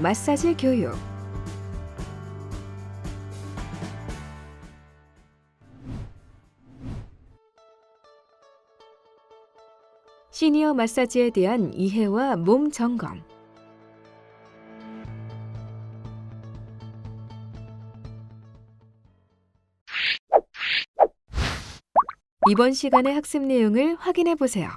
마사지 교육 시니어 마사지에 대한 이해와 몸 점검 이번 시간의 학습 내용을 확인해 보세요.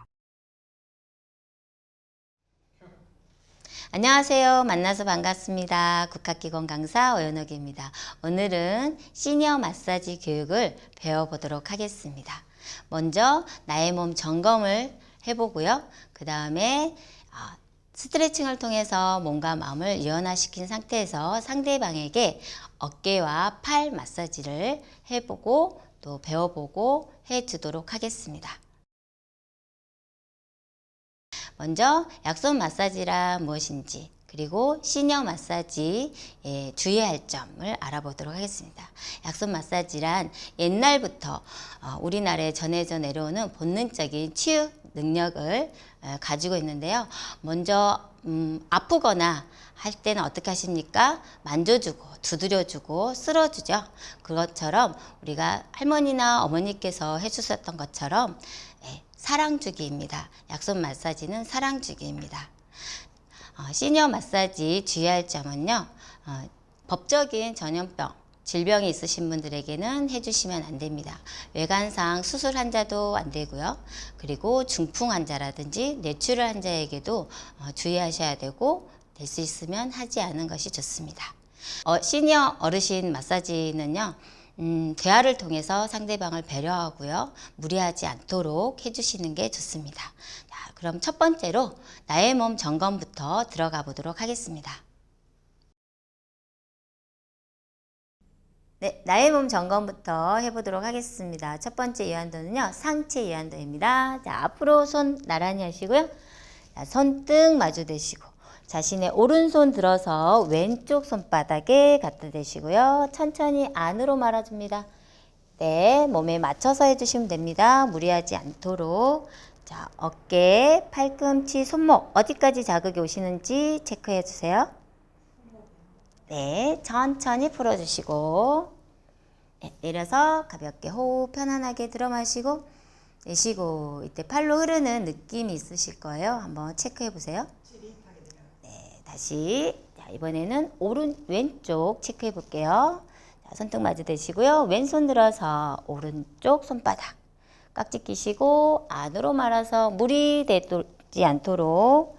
안녕하세요. 만나서 반갑습니다. 국학기관 강사 오연옥입니다. 오늘은 시니어 마사지 교육을 배워보도록 하겠습니다. 먼저 나의 몸 점검을 해보고요. 그 다음에 아, 스트레칭을 통해서 몸과 마음을 이완화시킨 상태에서 상대방에게 어깨와 팔 마사지를 해보고 또 배워보고 해주도록 하겠습니다. 먼저 약손 마사지란 무엇인지 그리고 시니어 마사지에 주의할 점을 알아보도록 하겠습니다. 약손 마사지란 옛날부터 어, 우리나라에 전해져 내려오는 본능적인 치유 능력을 어, 가지고 있는데요. 먼저 음, 아프거나 할 때는 어떻게 하십니까? 만져주고 두드려주고 쓸어주죠. 그것처럼 우리가 할머니나 어머니께서 해주셨던 것처럼 예, 사랑주기입니다. 약손 마사지는 사랑주기입니다. 어, 시니어 마사지 주의할 점은요. 어, 법적인 전염병, 질병이 있으신 분들에게는 해주시면 안 됩니다. 외관상 수술 환자도 안 되고요. 그리고 중풍 환자라든지 뇌출혈 환자에게도 어, 주의하셔야 되고 될 수 있으면 하지 않은 것이 좋습니다. 어, 시니어 어르신 마사지는요. 음, 대화를 통해서 상대방을 배려하고요. 무리하지 않도록 해주시는 게 좋습니다. 자, 그럼 첫 번째로 나의 몸 점검부터 들어가 보도록 하겠습니다. 네, 나의 몸 점검부터 해보도록 하겠습니다. 첫 번째 이완도는요, 상체 이완도입니다. 자, 앞으로 손 나란히 하시고요. 자, 손등 마주 대시고, 자신의 오른손 들어서 왼쪽 손바닥에 갖다 대시고요. 천천히 안으로 말아줍니다. 네, 몸에 맞춰서 해주시면 됩니다. 무리하지 않도록. 자, 어깨, 팔꿈치, 손목 어디까지 자극이 오시는지 체크해 주세요. 네, 천천히 풀어주시고 네, 내려서 가볍게 호흡 편안하게 들어 마시고 내쉬고 이때 팔로 흐르는 느낌이 있으실 거예요. 한번 체크해 보세요. 네, 다시 자, 이번에는 오른 왼쪽 체크해 볼게요. 자, 손등 마주 대시고요. 왼손 들어서 오른쪽 손바닥 깍지 끼시고 안으로 말아서 물이 되지 않도록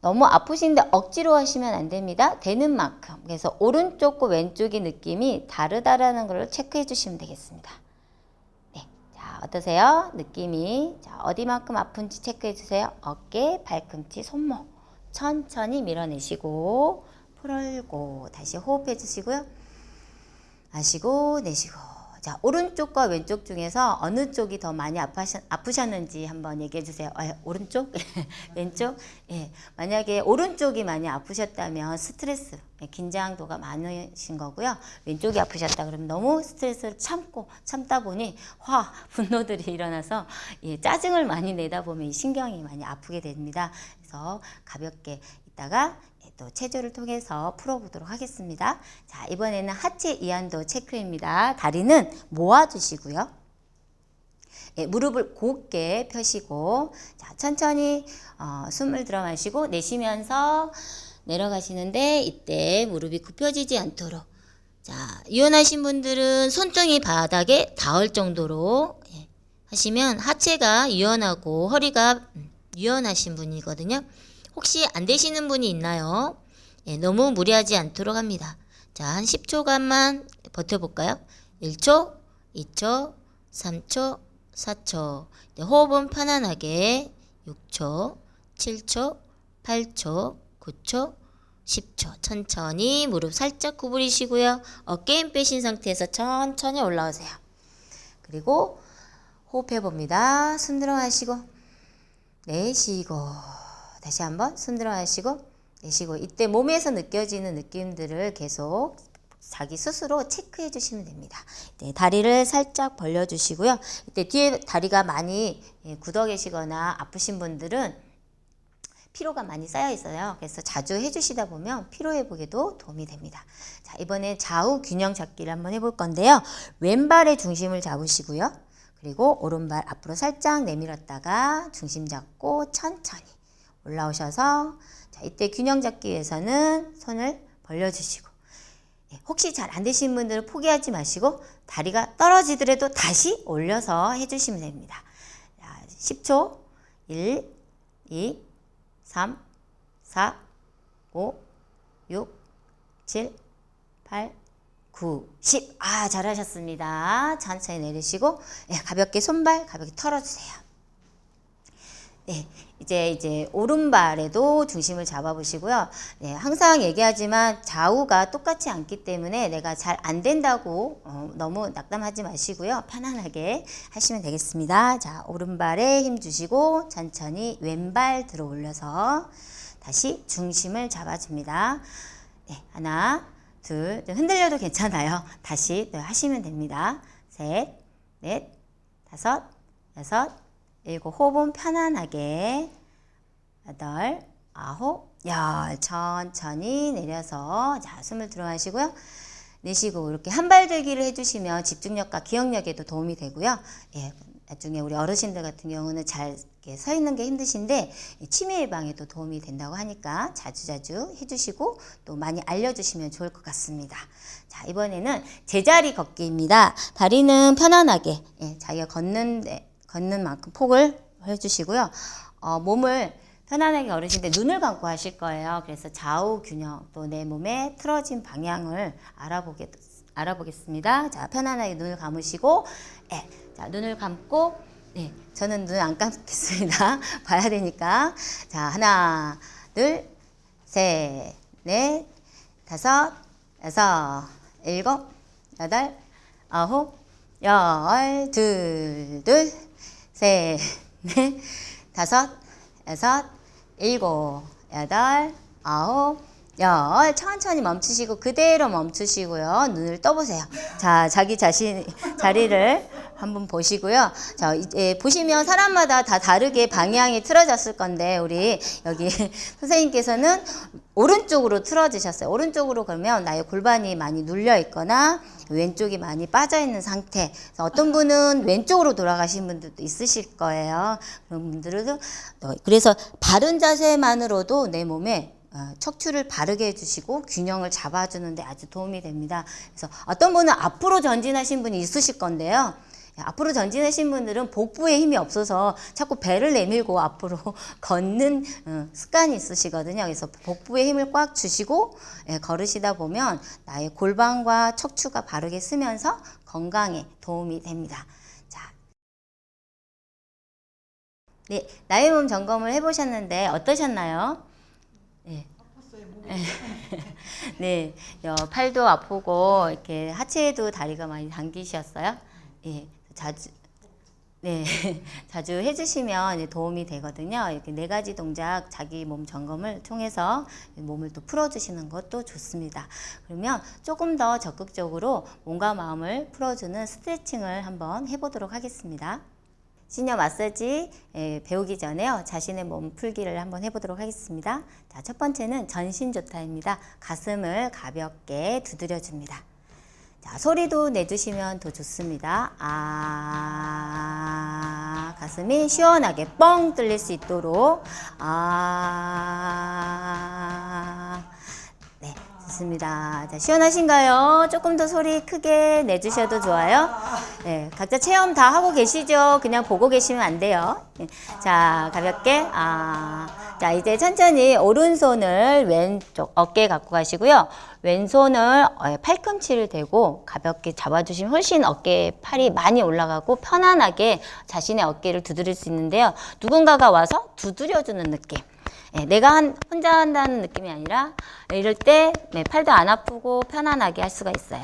너무 아프신데 억지로 하시면 안 됩니다. 되는 만큼. 그래서 오른쪽과 왼쪽의 느낌이 다르다라는 걸 체크해 주시면 되겠습니다. 네. 자, 어떠세요? 느낌이. 자, 어디만큼 아픈지 체크해 주세요. 어깨, 발꿈치, 손목. 천천히 밀어내시고, 풀고, 다시 호흡해 주시고요. 마시고, 내쉬고. 자, 오른쪽과 왼쪽 중에서 어느 쪽이 더 많이 아파셨, 아프셨는지 한번 얘기해 주세요. 아, 오른쪽? 왼쪽? 예. 만약에 오른쪽이 많이 아프셨다면 스트레스, 예, 긴장도가 많으신 거고요. 왼쪽이 아프셨다 그러면 너무 스트레스를 참고 참다 보니 화, 분노들이 일어나서 예, 짜증을 많이 내다 보면 이 신경이 많이 아프게 됩니다. 그래서 가볍게 있다가 예, 또 체조를 통해서 풀어보도록 하겠습니다. 자, 이번에는 하체 이완도 체크입니다. 다리는 모아주시고요. 예, 무릎을 곧게 펴시고 자, 천천히 어, 숨을 들어 마시고 내쉬면서 내려가시는데 이때 무릎이 굽혀지지 않도록 자, 유연하신 분들은 손등이 바닥에 닿을 정도로 예, 하시면 하체가 유연하고 허리가 음, 유연하신 분이거든요. 혹시 안 되시는 분이 있나요? 예, 너무 무리하지 않도록 합니다. 자, 한 10초간만 버텨볼까요? 1초, 2초, 3초, 4초. 네, 호흡은 편안하게 6초, 7초, 8초, 9초, 10초. 천천히 무릎 살짝 구부리시고요. 어깨 힘 빼신 상태에서 천천히 올라오세요. 그리고 호흡해 봅니다. 숨 들어마시고 내쉬고 다시 한번 숨 들어마시고 내쉬고 이때 몸에서 느껴지는 느낌들을 계속 자기 스스로 체크해 주시면 됩니다. 네, 다리를 살짝 벌려 주시고요. 이때 뒤에 다리가 많이 예, 굳어 계시거나 아프신 분들은 피로가 많이 쌓여 있어요. 그래서 자주 해주시다 보면 피로 회복에도 도움이 됩니다. 자, 이번에 좌우 균형 잡기를 한번 해볼 건데요. 왼발의 중심을 잡으시고요. 그리고 오른발 앞으로 살짝 내밀었다가 중심 잡고 천천히 올라오셔서 자, 이때 균형 잡기 위해서는 손을 벌려주시고 예, 혹시 잘 안 되시는 분들은 포기하지 마시고 다리가 떨어지더라도 다시 올려서 해주시면 됩니다. 자, 10초 1, 2, 3, 4, 5, 6, 7, 8, 9, 10. 아, 잘하셨습니다. 천천히 내리시고, 예, 가볍게 손발 가볍게 털어주세요. 네, 이제 이제 오른발에도 중심을 잡아보시고요. 네, 항상 얘기하지만 좌우가 똑같지 않기 때문에 내가 잘 안 된다고 어, 너무 낙담하지 마시고요. 편안하게 하시면 되겠습니다. 자, 오른발에 힘 주시고 천천히 왼발 들어 올려서 다시 중심을 잡아줍니다. 네, 하나, 둘, 좀 흔들려도 괜찮아요. 다시 네, 하시면 됩니다. 셋, 넷, 다섯, 여섯, 일곱, 호흡은 편안하게. 여덟, 아홉, 열. 천천히 내려서 자 숨을 들어 마시고요. 내쉬고 이렇게 한 발 들기를 해주시면 집중력과 기억력에도 도움이 되고요. 예, 나중에 우리 어르신들 같은 경우는 잘 이렇게 서 있는 게 힘드신데 이 치매 예방에도 도움이 된다고 하니까 자주자주 해주시고 또 많이 알려주시면 좋을 것 같습니다. 자 이번에는 제자리 걷기입니다. 다리는 편안하게 예, 자기가 걷는 데, 걷는 만큼 폭을 해주시고요. 어, 몸을 편안하게 걸으시는데 눈을 감고 하실 거예요. 그래서 좌우 균형 또 내 몸의 틀어진 방향을 알아보게 알아보겠습니다. 자 편안하게 눈을 감으시고, 예, 자 눈을 감고, 네, 저는 눈을 안 감겠습니다. 봐야 되니까. 자 하나, 둘, 셋, 넷, 다섯, 여섯, 일곱, 여덟, 아홉, 열, 둘, 둘, 셋, 넷, 다섯, 여섯, 일곱, 여덟, 아홉, 열. 천천히 멈추시고 그대로 멈추시고요. 눈을 떠보세요. 자, 자기 자신 자리를 한번 보시고요. 자, 이제 보시면 사람마다 다 다르게 방향이 틀어졌을 건데 우리 여기 선생님께서는 오른쪽으로 틀어지셨어요. 오른쪽으로 그러면 나의 골반이 많이 눌려 있거나 왼쪽이 많이 빠져 있는 상태. 그래서 어떤 분은 왼쪽으로 돌아가신 분들도 있으실 거예요. 그런 분들은 어, 그래서 바른 자세만으로도 내 몸에 어, 척추를 바르게 해주시고 균형을 잡아주는데 아주 도움이 됩니다. 그래서 어떤 분은 앞으로 전진하신 분이 있으실 건데요. 예, 앞으로 전진하신 분들은 복부에 힘이 없어서 자꾸 배를 내밀고 앞으로 걷는 어, 습관이 있으시거든요. 그래서 복부에 힘을 꽉 주시고 예, 걸으시다 보면 나의 골반과 척추가 바르게 쓰면서 건강에 도움이 됩니다. 자, 네, 나의 몸 점검을 해보셨는데 어떠셨나요? 네. 네, 어, 팔도 아프고 이렇게 하체에도 다리가 많이 당기셨어요. 예, 자주 네, 자주 해주시면 도움이 되거든요. 이렇게 네 가지 동작 자기 몸 점검을 통해서 몸을 또 풀어주시는 것도 좋습니다. 그러면 조금 더 적극적으로 몸과 마음을 풀어주는 스트레칭을 한번 해보도록 하겠습니다. 시니어 마사지 예, 배우기 전에요. 자신의 몸 풀기를 한번 해보도록 하겠습니다. 자, 첫 번째는 전신 조타입니다. 가슴을 가볍게 두드려 줍니다. 자, 소리도 내주시면 더 좋습니다. 아, 가슴이 시원하게 뻥 뚫릴 수 있도록. 아, 네, 좋습니다. 자, 시원하신가요? 조금 더 소리 크게 내주셔도 좋아요. 네, 각자 체험 다 하고 계시죠? 그냥 보고 계시면 안 돼요. 네, 자, 가볍게. 아, 자, 이제 천천히 오른손을 왼쪽 어깨에 갖고 가시고요. 왼손을 어, 팔꿈치를 대고 가볍게 잡아주시면 훨씬 어깨에 팔이 많이 올라가고 편안하게 자신의 어깨를 두드릴 수 있는데요. 누군가가 와서 두드려주는 느낌. 예, 내가 한, 혼자 한다는 느낌이 아니라 이럴 때 네, 팔도 안 아프고 편안하게 할 수가 있어요.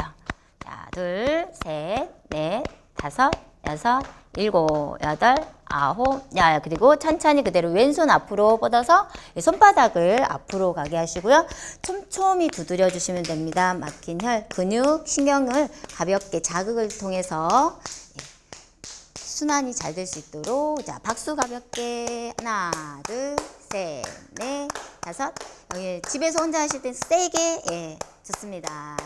자, 둘, 셋, 넷, 다섯, 여섯, 일곱, 여덟, 아홉, 야, 그리고 천천히 그대로 왼손 앞으로 뻗어서 이 손바닥을 앞으로 가게 하시고요. 촘촘히 두드려 주시면 됩니다. 막힌 혈, 근육, 신경을 가볍게 자극을 통해서 순환이 잘 될 수 있도록. 자 박수 가볍게. 하나 둘셋넷 다섯. 여기 집에서 혼자 하실 땐 세게 예 좋습니다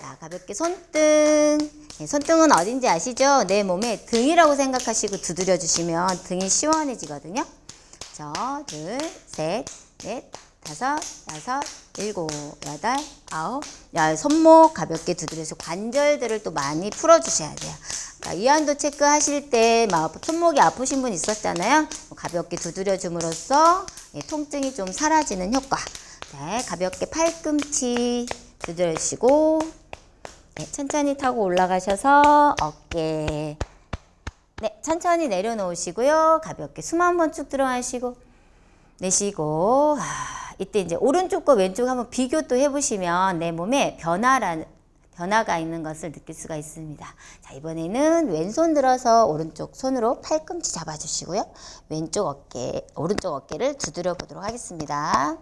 자 가볍게 손등 예, 손등은 어딘지 아시죠 내 몸에 등이라고 생각하시고 두드려 주시면 등이 시원해지거든요 자, 둘, 셋, 넷, 다섯, 여섯, 일곱, 여덟, 아홉. 야, 손목 가볍게 두드려서 관절들을 또 많이 풀어주셔야 돼요. 자, 이완도 체크 하실 때 막 손목이 아프신 분 있었잖아요. 가볍게 두드려 줌으로써 예, 통증이 좀 사라지는 효과. 네, 가볍게 팔꿈치 두드려 주시고 네, 천천히 타고 올라가셔서 어깨 네, 천천히 내려놓으시고요. 가볍게 숨 한 번 쭉 들어마시고 내쉬고 아, 이때 이제 오른쪽과 왼쪽 한번 비교 또 해보시면 내 몸에 변화라는 변화가 있는 것을 느낄 수가 있습니다. 자, 이번에는 왼손 들어서 오른쪽 손으로 팔꿈치 잡아주시고요. 왼쪽 어깨, 오른쪽 어깨를 두드려 보도록 하겠습니다.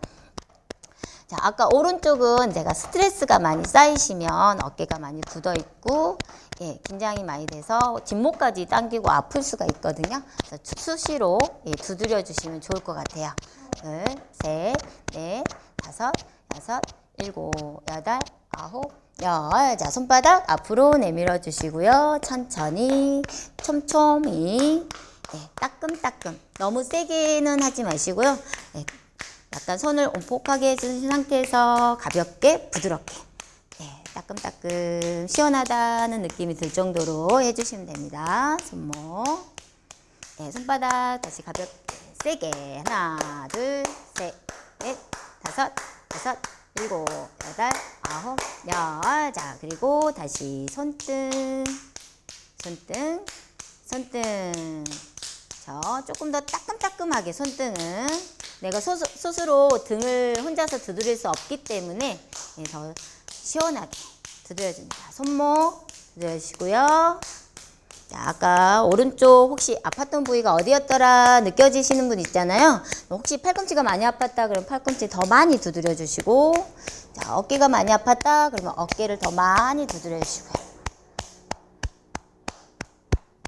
자, 아까 오른쪽은 제가 스트레스가 많이 쌓이시면 어깨가 많이 굳어 있고, 예, 긴장이 많이 돼서 뒷목까지 당기고 아플 수가 있거든요. 그래서 수시로 예, 두드려 주시면 좋을 것 같아요. 둘, 셋, 넷, 다섯, 여섯, 일곱, 여덟, 아홉, 열. 자, 손바닥 앞으로 내밀어 주시고요. 천천히, 촘촘히, 예, 따끔따끔. 너무 세게는 하지 마시고요. 예, 약간 손을 온폭하게 해주신 상태에서 가볍게 부드럽게. 네, 따끔따끔 시원하다는 느낌이 들 정도로 해주시면 됩니다. 손목. 네, 손바닥 다시 가볍게. 세게. 하나 둘셋넷 다섯 여섯 일곱 여덟 아홉 열 자 그리고 다시 손등. 손등. 손등. 저 조금 더 따끔따끔하게 손등은 내가 소, 스로 등을 혼자서 두드릴 수 없기 때문에 예, 더 시원하게 두드려줍니다. 손목 두드려주시고요. 자, 아까 오른쪽 혹시 아팠던 부위가 어디였더라 느껴지시는 분 있잖아요. 혹시 팔꿈치가 많이 아팠다 그러면 팔꿈치 더 많이 두드려 주시고 자, 어깨가 많이 아팠다 그러면 어깨를 더 많이 두드려 주시고요.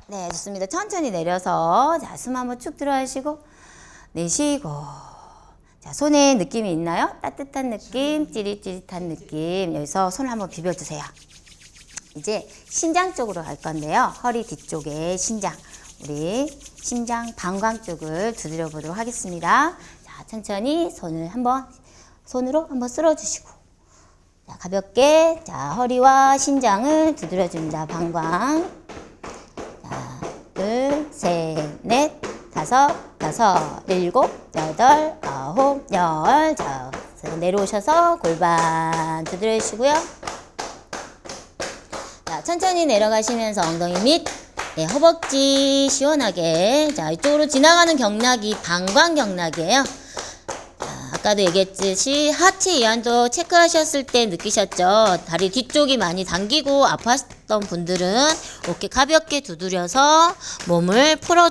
네, 좋습니다. 천천히 내려서 자, 숨 한번 쭉 들어가시고 내쉬고 자, 손에 느낌이 있나요? 따뜻한 느낌, 찌릿찌릿한 느낌. 여기서 손을 한번 비벼 주세요. 이제 신장 쪽으로 갈 건데요. 허리 뒤쪽에 신장. 우리 심장 방광 쪽을 두드려 보도록 하겠습니다. 자, 천천히 손을 한번 손으로 한번 쓸어 주시고 자, 가볍게 자, 허리와 신장을 두드려 줍니다. 방광. 자, 둘, 셋, 넷, 다섯, 여섯, 일곱, 여덟, 아홉, 열. 자, 내려오셔서 골반 두드려 주시고요. 자, 천천히 내려가시면서 엉덩이 밑, 네, 허벅지 시원하게. 자, 이쪽으로 지나가는 경락이 방광 경락이에요. 자, 아까도 얘기했듯이 하체 이완도 체크하셨을 때 느끼셨죠? 다리 뒤쪽이 많이 당기고 아팠던 분들은 이렇게 가볍게 두드려서 몸을 풀어주세요.